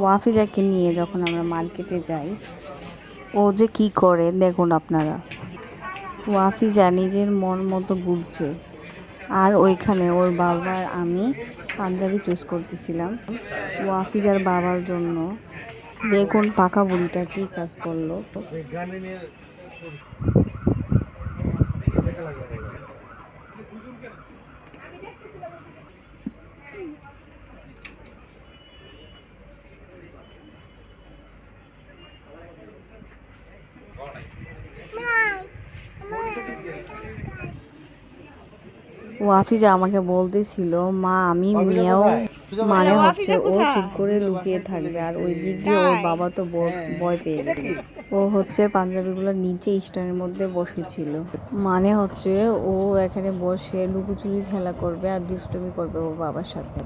ওয়াফিজাকে নিয়ে যখন আমরা মার্কেটে যাই, ও যে কি করে দেখুন আপনারা। ওয়াফিজা নিজের মন মতো ঘুরছে আর ওইখানে ওর বাবার আমি পাঞ্জাবি চুজ করতেছিলাম। ওয়াফিজার বাবার জন্য দেখুন পাকা বুড়িটা কি কাজ করল। ওয়াফিজা আমাকে বলতেছিল মা আমি মেয়েও মানে হচ্ছে ও চুপ করে লুকিয়ে থাকবে আর ওই দিক দিয়ে ওর বাবা তো ব- ভয় পেয়ে গেছে। ও হচ্ছে পাঞ্জাবিগুলোর নিচে স্ট্যান্ডের মধ্যে বসেছিল। মানে হচ্ছে ও এখানে বসে লুকোচুরি খেলা করবে আর দুষ্টুমি করবে ওর বাবার সাথে।